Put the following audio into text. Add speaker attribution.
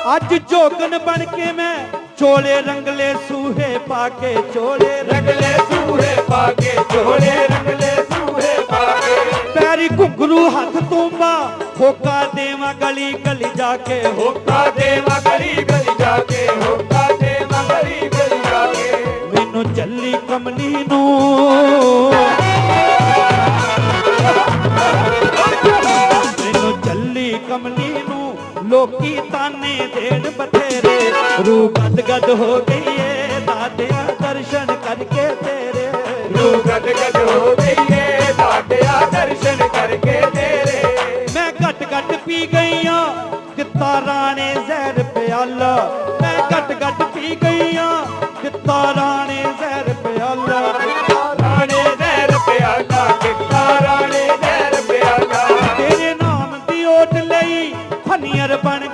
Speaker 1: ਅੱਜ ਜੋਗਨ ਬਣ ਕੇ ਮੈਂ ਚੋਲੇ ਰੰਗਲੇ ਸੂਹੇ ਪਾ ਕੇ ਚੋਲੇ
Speaker 2: ਰੰਗਲੇ ਸੂਹੇ ਪਾ ਕੇ ਚੋਲੇ ਰੰਗਲੇ ਸੂਹੇ ਪਾ ਕੇ
Speaker 1: ਪੈਰੀ ਘੁੰਗਰੂ ਹੱਥ ਤੁੰਬਾ, ਹੋਕਾ ਦੇਵਾਂ ਗਲੀ ਗਲੀ ਜਾ ਕੇ।
Speaker 2: ਹੋਕਾ ਦੇਵਾ ਗਲੀ ਗਲੀ ਜਾ ਕੇ, ਹੋਕਾ ਦੇਵਾ ਗਲੀ ਗਲੀ ਜਾ ਕੇ।
Speaker 1: ਮੈਨੂੰ ਚੱਲੀ ਕਮਲੀ ਨੂੰ ਕਮਲੀ ਨੂੰ ਲੋਕੀ ਤਾਨੇ ਦੇਣ ਬਥੇਰੇ। ਰੂ ਗਦ ਗਦ ਹੋ ਗਈ ਏ ਦਾਦਿਆ ਦਰਸ਼ਨ ਕਰਕੇ ਤੇਰੇ।
Speaker 2: ਰੂ ਗਦ ਗਦ ਹੋ ਗਈ ਏ ਦਾਤਿਆ ਦਰਸ਼ਨ ਕਰਕੇ ਤੇਰੇ।
Speaker 1: ਮੈਂ ਘਟ ਘਟ ਪੀ ਗਈਆਂ ਕਿੱਤਾ ਰਾਣੇ ਜ਼ਹਿਰ ਪਿਆਲਾ। ਮੈਂ ਘਟ ਘਟ ਪੀ ਗਈਆਂ ਕਿੱਤਾ ਰਾਣੇ ਨੀਅਰ ਬਣ